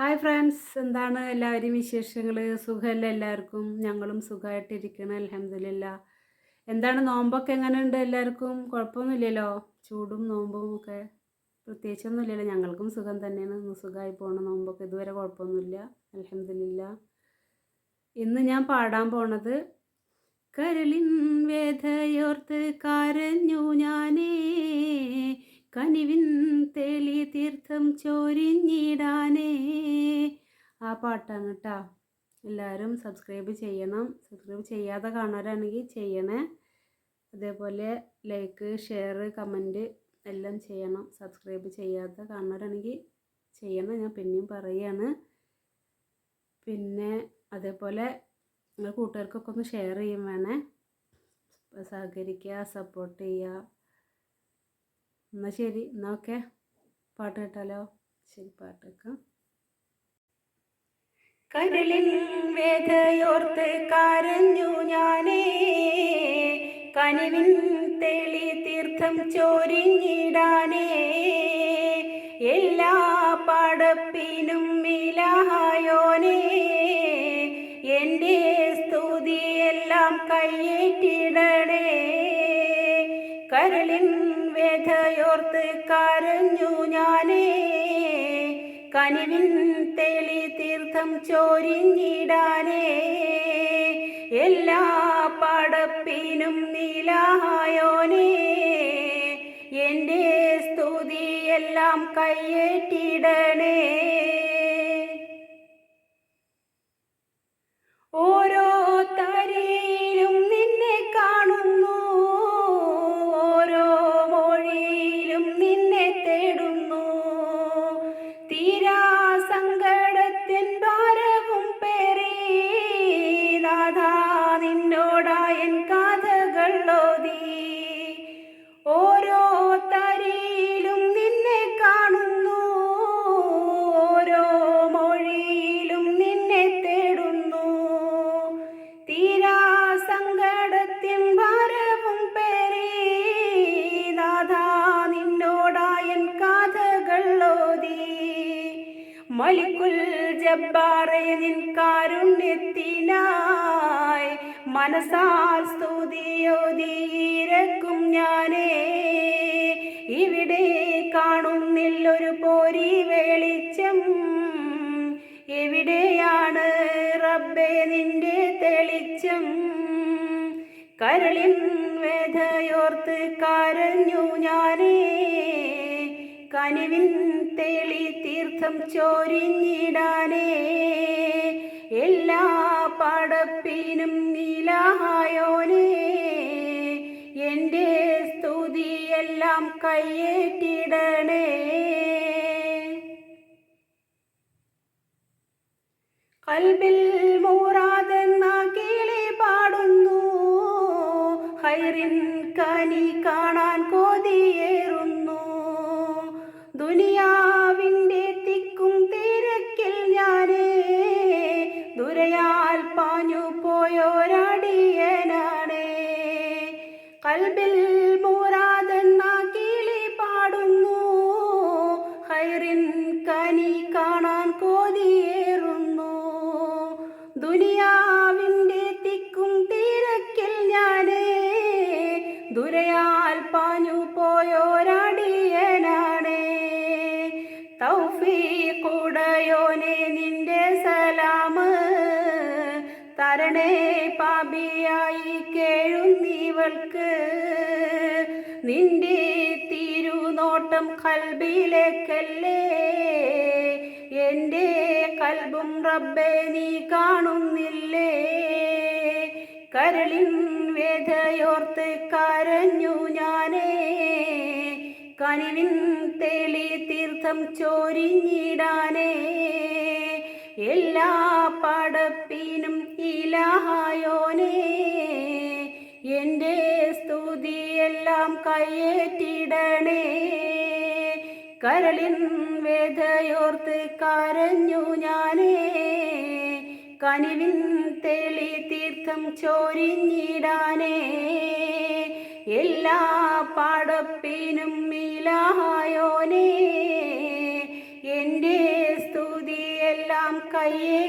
Hi friends എന്താണ് എല്ലാവരും വിശേഷങ്ങൾ സുഖമല്ല എല്ലാവർക്കും? ഞങ്ങളും സുഖമായിട്ടിരിക്കണം അലഹമില്ല എന്താണ്? നോമ്പൊക്കെ എങ്ങനെ ഉണ്ട് എല്ലാവർക്കും? കുഴപ്പമൊന്നുമില്ലല്ലോ? ചൂടും നോമ്പും ഒക്കെ. പ്രത്യേകിച്ചൊന്നുമില്ലല്ലോ. ഞങ്ങൾക്കും സുഖം തന്നെയാണ്. സുഖമായി പോകണം നോമ്പൊക്കെ ഇതുവരെ കുഴപ്പമൊന്നുമില്ല. അലഹമില്ല ഇന്ന് ഞാൻ പാടാൻ പോണത് കരളിൻ വേദയോർത്ത് കരഞ്ഞു ഞാനേ. കനിവിൻ തേലി തീർത്ഥം ചോരിഞ്ഞിടാനേ. ആ പാട്ടാണ് കേട്ടോ എല്ലാവരും സബ്സ്ക്രൈബ് ചെയ്യണം. സബ്സ്ക്രൈബ് ചെയ്യാതെ കാണാനാണെങ്കിൽ ചെയ്യണേ. അതേപോലെ ലൈക്ക് ഷെയർ കമന്റ് എല്ലാം ചെയ്യണം. സബ്സ്ക്രൈബ് ചെയ്യാതെ കാണാനാണെങ്കിൽ ചെയ്യണം. ഞാൻ പിന്നെയും പറയുകയാണ് പിന്നെ അതേപോലെ നിങ്ങൾ കൂട്ടുകാർക്കൊക്കെ ഒന്ന് ഷെയർ ചെയ്യും വേണേ. സഹകരിക്കുക സപ്പോർട്ട് ചെയ്യുക എന്നാൽ ശരി എന്നാൽ ഓക്കെ. പാട്ട് കേട്ടാലോ? ശരി പാട്ട് വെക്കാം കരളിൽ വേദയോർത്ത് കരഞ്ഞു ഞാനേ. കനിവിൻ തെളി തീർത്ഥം ചോരിഞ്ഞിടാനേ. എല്ലാ പടപ്പിനും മിലായോനേ എന്റെ സ്തുതിയെല്ലാം കയ്യേറ്റിടണേ. കരളിൻ കരഞ്ഞു ഞാനേ. കനിവിൻ തെളി തീർത്ഥം ചോരിഞ്ഞിടാനേ. എല്ലാ പടപ്പിനും നീലായോനേ. എന്റെ സ്തുതിയെല്ലാം കയ്യേറ്റിടണേ നിന്നോടായൻ കഥകൾ ഓതി. ഓരോ തരിയിലും നിന്നെ കാണുന്നു. ഓരോ മൊഴിയിലും നിന്നെ തേടുന്നു. തീരാ സങ്കടത്തിൻ ഭാരവും പേറി നാഥാ നിന്നോടായൻ കഥകൾ ഓതി. മലിക്കുൽ ജബ്ബാറയ നിൻ കാരുണ്യത്തിനായി മനസാൽ സ്തുതിയോതിയിരക്കും ഞാനേ. ഇവിടെ കാണുന്നില്ലൊരു പോരി വെളിച്ചം. എവിടെയാണ് റബ്ബേ നിന്റെ തെളിച്ചം? കരളിൻ വേദയോർത്ത് കരഞ്ഞു ഞാനേ. കനിവിൻ തെളി തീർത്ഥം ചോരിഞ്ഞിടാനേ. എല്ലാ പടപ്പിനും നീലായോനേ എന്റെ സ്തുതിയെല്ലാം കയ്യേറ്റിടണേ. കൽബിൽ മൂറാതെന്ന കിളി പാടുന്നു ഹൈറിൻ കനി കാണാൻ കൊതിയേറുന്നു. ദുനിയാവിന്റെ ഹൈറിൻ കനി കാണാൻ കോതിയേറുന്നു. ദുനിയാവിന്റെ തിക്കും തിരക്കിൽ ഞാനേ ദുരയാൽ പാഞ്ഞു പോയോരടിയനാണേ. തൗഫീഖുടയോനെ നിന്റെ സലാമ് തരണേ പാപിയായി കേഴുന്നിവൾക്ക് നിന്റെ തിരുനോട്ടം കൽബിലേക്കല്ലേ എന്റെ കൽബും റബ്ബെ നീ കാണുന്നില്ലേ? കരളിൻ വേദയോർത്ത് കരഞ്ഞു ഞാനേ. കനിവിൻ തെളി തീർത്ഥം ചോരിഞ്ഞിടാനേ. എല്ലാ പടപ്പിനും ഇലാഹായോനേ. എന്റെ സ്തുതിയെല്ലാം കയ്യേറ്റിടണേ. കരളിൻ വേദയോർത്ത് കരഞ്ഞു ഞാനേ. കനിവിൻ തെളി തീർത്ഥം ചോരിഞ്ഞിടാനേ. എല്ലാ പാടപ്പിനും മിലായോനേ എന്റെ സ്തുതിയെല്ലാം കയ്യേറ്റി